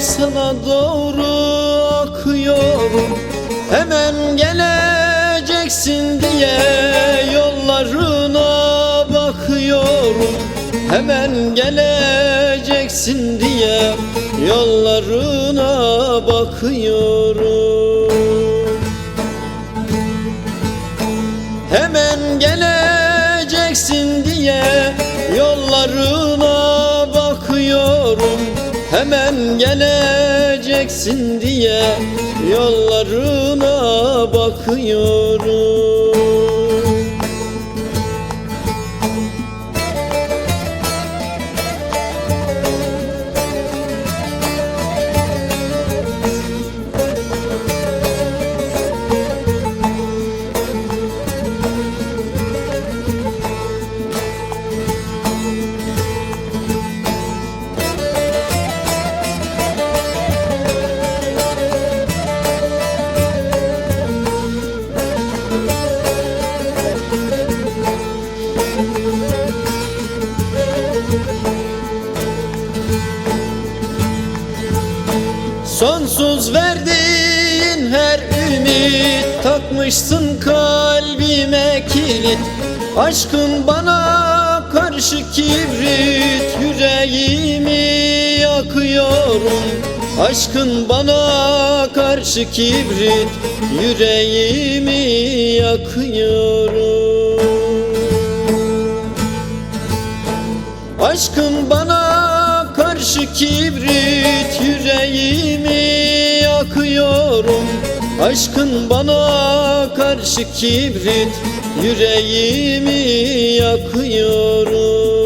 sana doğru akıyorum. Hemen geleceksin diye yollarına bakıyorum. Hemen geleceksin diye yollarına bakıyorum. Hemen geleceksin diye yollarına Hemen geleceksin diye yollarına bakıyorum Sonsuz verdiğin her ümit Takmışsın kalbime kilit. Aşkın bana karşı kibrit Yüreğimi yakıyorum. Aşkın bana karşı kibrit Yüreğimi yakıyorum. Aşkın bana karşı kibrit yakıyorum Aşkın bana karşı kibrit yüreğimi yakıyorum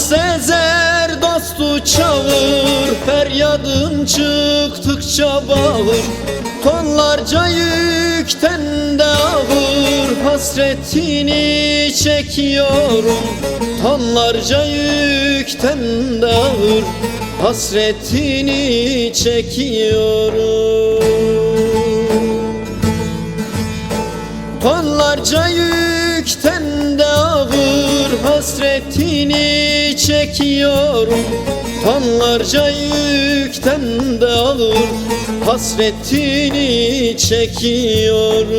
Sezer dostu çağır Feryadım çıktıkça bağır. Tonlarca yükten de ağır Hasretini çekiyorum. Tonlarca yükten de ağır Hasretini çekiyorum. Tonlarca yükten de ağır hasretini çekiyorum. Tonlarca yükten de ağır hasretini çekiyorum